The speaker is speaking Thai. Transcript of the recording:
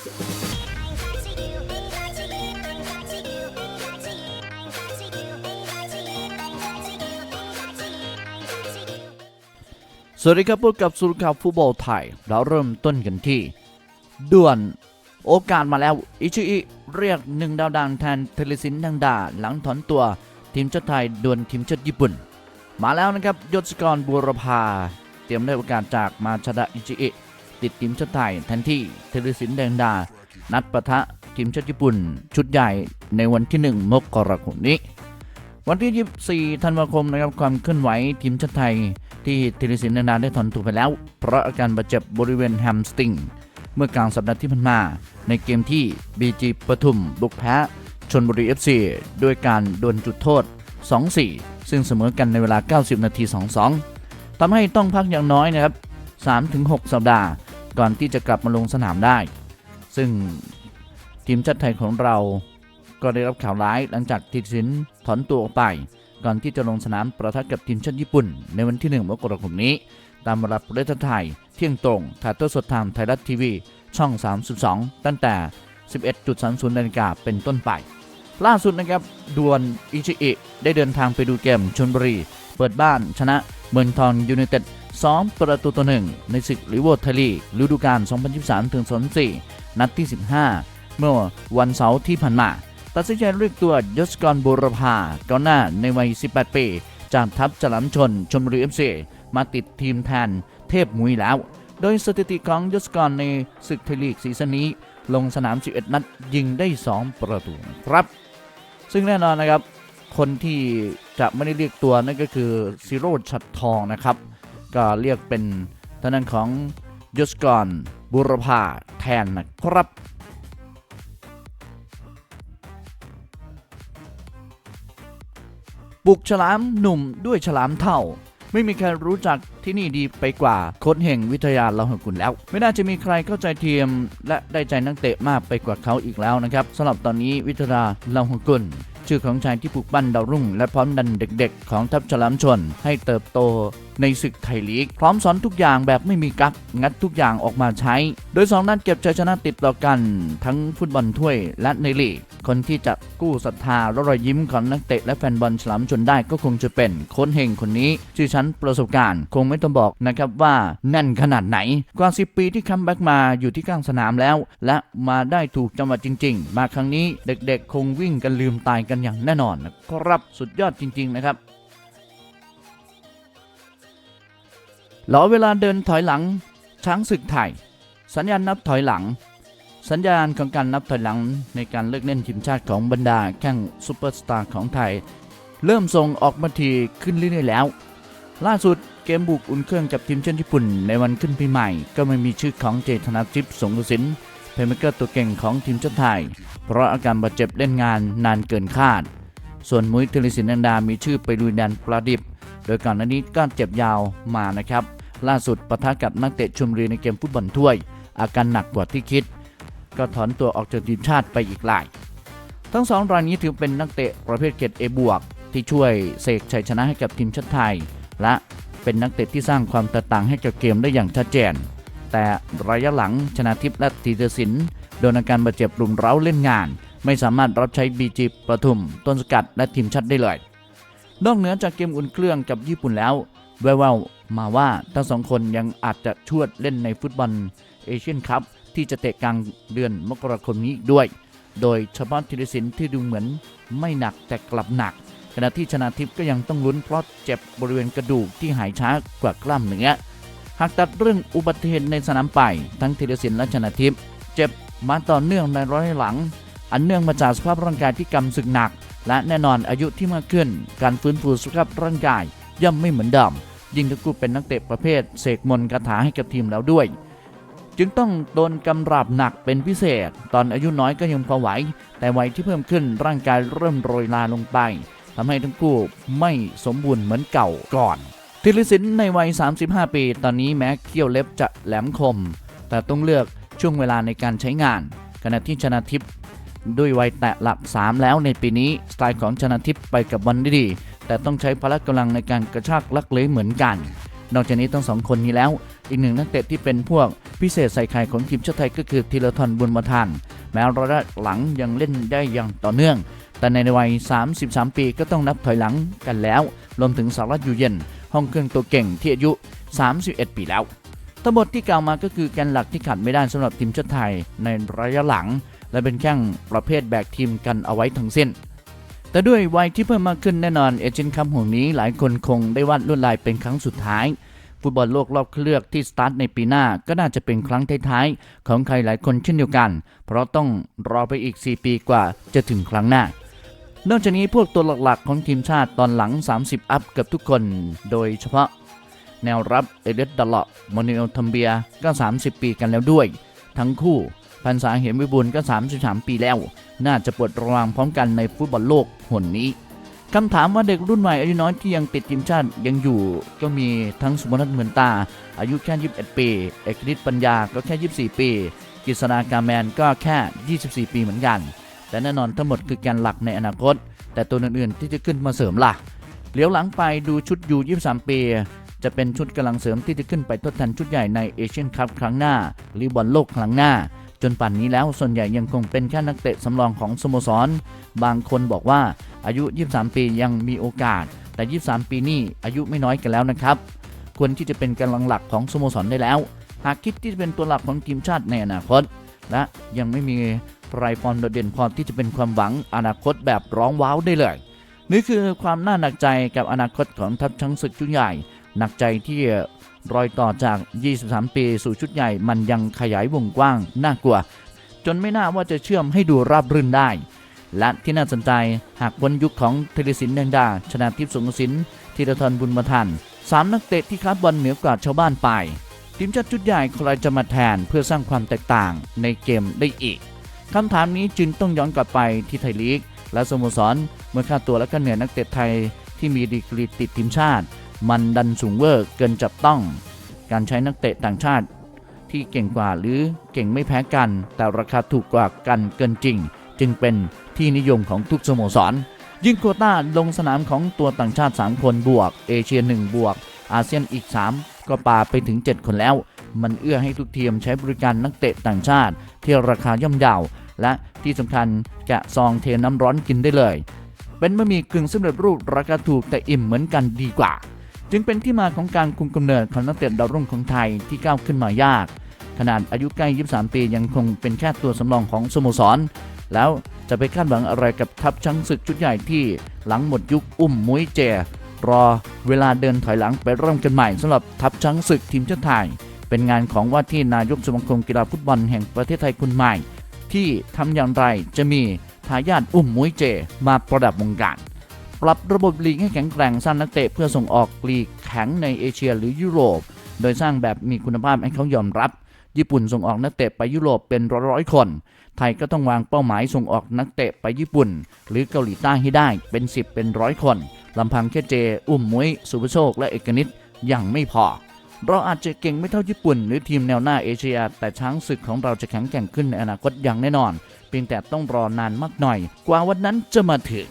สวัสดีครับพบกับสุรข่าวฟุตบอลไทย เราเริ่มต้นกันที่ด่วนโอกาสมาแล้ว อิชิอิเรียกหนึ่งดาวดังแทนเทเลสินดังดา หลังถอนตัวทีมชาติไทยดวลทีมชาติญี่ปุ่น มาแล้วนะครับยศกรบุรพา เตรียมได้โอกาสจากมาชดะอิชิอิ ติดทีมชาติไทยแทนที่เทเลสินแดงดา นัดปะทะทีมชาติญี่ปุ่น ชุดใหญ่ในวันที่ 1 มกราคมนี้ วันที่ 24 ธันวาคมนะครับความเคลื่อนไหวทีมชาติไทย ที่ธีรศิลป์นานาได้ถอนตัวไปแล้ว เพราะอาการบาดเจ็บบริเวณแฮมสติงเมื่อกลางสัปดาห์ที่ผ่านมา ในเกมที่ BG ปทุมบุกแพ้ชนบุรี FC ด้วยการดวลจุดโทษ 2-4 ซึ่งเสมอกันในเวลา 90 นาที 2-2ทำให้ต้องพักอย่างน้อยนะครับ 3-6 สัปดาห์ ก่อนที่จะกลับมาลงสนามได้ ซึ่งทีมชาติไทยของเราก็ได้รับข่าวร้ายหลังจากธีรศิลป์ถอนตัวออกไป ก่อนที่จะลงสนามประทะกับทีมชาติญี่ปุ่น ในวันที่ 1 มกราคมนี้ ตามเวลาประเทศไทย เที่ยงตรงถ่ายทอดสดทางไทยรัฐทีวี ช่อง 32 ตั้งแต่ 11.30นาฬิกาเป็นต้นไป ล่าสุดนะครับดวนอิชิอิได้เดินทางไปดูเกมชนบุรี เปิดบ้านชนะเมืองทองยูไนเต็ด 2 ประตูต่อหนึ่งในศึกลิเวอร์ไทลีฤดูกาล 2023-2024 นัดที่ 15 เมื่อวันเสาร์ที่ผ่านมา ตัดสินใจเรียกตัวยศกรบุรพากองหน้าในวัย 18 ปี จากทัพฉลามชนชมบุรีเอฟซีมาติดทีมแทนเทพมุยแล้ว โดยสถิติของยศกรในศึกไทยลีกซีซั่นนี้ ลงสนาม 11 นัดยิงได้ 2 ประตูครับ ซึ่งแน่นอนนะครับคนที่จะไม่ได้เรียกตัวนั่นก็คือซิโรดชัดทองนะครับ ก็เรียกเป็นทางด้นของยศกรบุรพาแทนนะครับบุกฉลามหนุ่มด้วยฉลามเท่า ไม่มีใครรู้จักที่นี่ดีไปกว่าโค้ชเห่งวิทยาลาหกุลแล้ว ไม่น่าจะมีใครเข้าใจทีม และได้ใจนักเตะมากไปกว่าเขาอีกแล้วนะครับสำหรับตอนนี้วิทยาลาหกุล ชื่อของชายที่ปลูกปั้นดาวรุ่ง และพร้อมดันเด็กๆ ของทัพฉลามชน ให้เติบโตในศึกไทยลีก พร้อมสอนทุกอย่างแบบไม่มีกักงัดทุกอย่างออกมาใช้ โดยสองนัดเก็บชัยชนะติดต่อกัน ทั้งฟุตบอลถ้วยและในลีก คนที่จะกู้ศรัทธาและรอยยิ้มของนักเตะและแฟนบอลฉลามชนได้ก็คงจะเป็นโค้ชเฮงคนนี้ชื่อชั้นประสบการณ์ คงไม่ต้องบอกนะครับว่าแน่นขนาดไหน กว่า 10 ปีที่คัมแบ็กมาอยู่ที่กลางสนามแล้ว และมาได้ถูกจังหวะจริง ๆ มาครั้งนี้เด็กๆ คงวิ่งกันลืมตายกันอย่างแน่นอนนะครับสุดยอดจริง ๆ นะครับหลอเวลาเดินถอยหลัง ช้างศึกไทย สัญญาณนับถอยหลัง สัญญาณของการนับถอยหลังในการเลิกเล่นทีมชาติของบรรดาแข้งซูเปอร์สตาร์ของไทย เริ่มส่งออกมาทีขึ้นเรื่อยๆแล้ว ล่าสุดเกมบุกอุ่นเครื่องกับทีมชาติญี่ปุ่น ในวันขึ้นปีใหม่ ก็ไม่มีชื่อของเจธนาทิพย์สงกระสิน เพลย์เมกเกอร์ตัวเก่งของทีมชาติไทย เพราะอาการบาดเจ็บเล่นงานนานเกินคาด ส่วนมุ้ยเทลิสินแดงดา มีชื่อไปลุยแดนปลาดิบ โดยก่อนหน้านี้ก็เจ็บยาวมานะครับ ล่าสุดปะทะกับนักเตะชุมรีในเกมฟุตบอลถ้วย อาการหนักกว่าที่คิด ก็ถอนตัวออกจากทีมชาติไปอีกหลาย ทั้งสองรายนี้ถือเป็นนักเตะประเภทเกรดเอบวกที่ช่วยเสกชัยชนะให้กับทีมชาติไทย และเป็นนักเตะที่สร้างความแตกต่างให้กับเกมได้อย่างชัดเจน แต่ระยะหลังชนะทิพย์และธีรศิลป์โดนอาการบาดเจ็บรุมเร้าเล่นงาน ไม่สามารถรับใช้บีจีปทุม ต้นสกัดและทีมชาติได้เลย นอกเหนือจากเกมอุ่นเครื่องกับญี่ปุ่นแล้ว แววๆมาว่าทั้งสองคนยังอาจจะชวดเล่นในฟุตบอลเอเชียนคัพที่จะเตะกลางเดือนมกราคมนี้อีกด้วย โดยเฉพาะธีรศิลป์ที่ดูเหมือนไม่หนักแต่กลับหนักขณะที่ชนะทิพย์ก็ยังต้องลุ้นเพราะเจ็บบริเวณกระดูกที่หายช้ากว่ากล้ามเนื้อ หากตัดเรื่องอุบัติเหตุในสนามไป ทั้งธีรศิลป์และชนะทิพย์เจ็บมาต่อเนื่องในร้อยหลัง อันเนื่องมาจากสภาพร่างกายที่กำศึกหนัก และแน่นอนอายุที่มากขึ้น การฟื้นฟูสุขภาพร่างกายย่อมไม่เหมือนเดิมยิ่งทั้งคู่เป็นนักเตะประเภทเสกมนต์คาถาให้กับทีมแล้วด้วย จึงต้องโดนกำราบหนักเป็นพิเศษ ตอนอายุน้อยก็ยังพอไหว แต่วัยที่เพิ่มขึ้นร่างกายเริ่มโรยลาลงไปทำให้ทั้งคู่ไม่สมบูรณ์เหมือนเก่าก่อน ธีรศิลป์ในวัย 35 ปี ตอนนี้แม้เขี้ยวเล็บจะแหลมคม แต่ต้องเลือกช่วงเวลาในการใช้งานขณะที่ชนะทิพย์ด้วยวัยแตะหลัก 3 แล้วในปีนี้สไตล์ของชนะทิพย์ไปกับวันได้ดี แต่ต้องใช้พละกำลังในการกระชากลักเลื้อยเหมือนกัน นอกจากนี้ทั้งสองคนนี้แล้ว อีกหนึ่งนักเตะที่เป็นพวกพิเศษใส่ไข่ของทีมชาติไทยก็คือธีรทรบุญมาทันแม้ระยะหลังยังเล่นได้อย่างต่อเนื่อง แต่ในวัย 33 ปีก็ต้องนับถอยหลังกันแล้ว รวมถึงสารัตอยู่เย็น ห้องเครื่องตัวเก่งที่อายุ 31 ปีแล้วทั้งหมดที่กล่าวมาก็คือแกนหลักที่ขาดไม่ได้สำหรับทีมชาติไทยในระยะหลัง และเป็นแข้งประเภทแบกทีมกันเอาไว้ทั้งสิ้น แต่ด้วยวัยที่เพิ่มมากขึ้นแน่นอนเอเจนต์คัพห่วงนี้หลายคนคงได้วาดลวดลายเป็นครั้งสุดท้าย ฟุตบอลโลกรอบคัดเลือกที่สตาร์ทในปีหน้าก็น่าจะเป็นครั้งท้ายๆของใครหลายคนเช่นเดียวกัน เพราะต้องรอไปอีก 4 ปีกว่าจะถึงครั้งหน้า นอกจากนี้พวกตัวหลักๆ ของทีมชาติตอนหลัง 30 อัพเกือบทุกคน โดยเฉพาะแนวรับเอเดดดลเลาะโมนิโอทัมเบียก็ 30 ปีกันแล้วด้วย ทั้งคู่พันษาเหมวิบูลก็ 33 ปีแล้ว น่าจะปวดระวังพร้อมกันในฟุตบอลโลกหนนี้คำถามว่าเด็กรุ่นใหม่อายุน้อยที่ยังติดทีมชาติยังอยู่ ก็มีทั้งสุมนัทเหมือนตา อายุแค่ 21 ปี เอกฤทธิ์ปัญญาก็แค่ 24 ปีกฤษณากาแมนก็แค่ 24 ปีเหมือนกัน แต่แน่นอนทั้งหมดคือแกนหลักในอนาคต แต่ตัวอื่นๆที่จะขึ้นมาเสริมล่ะเลี้ยวหลังไปดูชุดยู23 ปี จะเป็นชุดกำลังเสริมที่จะขึ้นไปทดแทนชุดใหญ่ในเอเชียนคัพครั้งหน้า หรือบอลโลกครั้งหน้า จนป่านนี้แล้วส่วนใหญ่ยังคงเป็นแค่นักเตะสำรองของสโมสร บางคนบอกว่าอายุ 23 ปียังมีโอกาส แต่ 23 ปีนี่อายุไม่น้อยกันแล้วนะครับควรที่จะเป็นกำลังหลักของสโมสรได้แล้ว หากคิดที่จะเป็นตัวหลักของทีมชาติในอนาคต และยังไม่มี ไรฟอร์มโดดเด่นพอที่จะเป็นความหวังอนาคตแบบร้องว้าวได้เลย นี่คือความน่าหนักใจกับอนาคตของทัพช้างศึกชุดใหญ่ หนักใจที่รอยต่อจาก 23 ปีสู่ชุดใหญ่ มันยังขยายวงกว้างน่ากลัว จนไม่น่าว่าจะเชื่อมให้ดูราบรื่นได้ และที่น่าสนใจหากวันยุคของเทเลสินแดงดา ชนะทิพย์สงกระสินธีรทรบุญมาทันสามนักเตะที่คลาดบอลเหนือกว่าชาวบ้านไปทีมชาติชุดใหญ่ใครจะมาแทนเพื่อสร้างความแตกต่างในเกมได้อีก คำถามนี้จึงต้องย้อนกลับไปที่ไทยลีก และสโมสรเมื่อค่าตัวและก็เหนือนักเตะไทยที่มีดีกรีติดทีมชาติ มันดันสูงเวอร์เกินจับต้อง การใช้นักเตะต่างชาติ ที่เก่งกว่าหรือเก่งไม่แพ้กัน แต่ราคาถูกกว่ากันเกินจริง จึงเป็นที่นิยมของทุกสโมสร ยิ่งโควต้าลงสนามของตัวต่างชาติ 3 คนบวก เอเชีย 1 บวก อาเซียนอีก 3 ก็ปาไปถึง 7 คนแล้ว มันเอื้อให้ทุกทีมใช้บริการนักเตะต่างชาติ ที่ราคาย่อมเยาว และที่สำคัญแกะซองเทน้ำร้อนกินได้เลย เป็นบะหมี่กึ่งสำเร็จรูปราคาถูกแต่อิ่มเหมือนกันดีกว่า จึงเป็นที่มาของการคุมกำเนิดของนักเตะดาวรุ่งของไทยที่ก้าวขึ้นมายาก ขนาดอายุใกล้ 23 ปียังคงเป็นแค่ตัวสำรองของสโมสร แล้วจะไปคาดหวังอะไรกับทัพช้างศึกชุดใหญ่ที่หลังหมดยุคอุ้มมุ้ยเจ รอเวลาเดินถอยหลังไปเริ่มกันใหม่สำหรับทัพช้างศึกทีมชาติไทยเป็นงานของว่าที่นายกสมาคมกีฬาฟุตบอลแห่งประเทศไทยคนใหม่ ที่ทำอย่างไรจะมีทายาทอุ้มมุ้ยเจ มาประดับวงการ ปรับระบบลีกให้แข็งแกร่งสร้างนักเตะเพื่อส่งออกลีกแข็งในเอเชียหรือยุโรป โดยสร้างแบบมีคุณภาพให้เขายอมรับ ญี่ปุ่นส่งออกนักเตะไปยุโรปเป็นร้อยๆคน ไทยก็ต้องวางเป้าหมายส่งออกนักเตะไปญี่ปุ่น หรือเกาหลีใต้ให้ได้เป็น 10 เป็นร้อยคนลำพังแค่เจ อุ้มมุ้ยสุภโชคและเอกนิตยังไม่พอ เราอาจจะเก่งไม่เท่าญี่ปุ่น หรือทีมแนวหน้าเอเชีย แต่ช้างศึกของเราจะแข็งแกร่งขึ้นในอนาคตอย่างแน่นอน เพียงแต่ต้องรอนานมากหน่อย กว่าวันนั้นจะมาถึง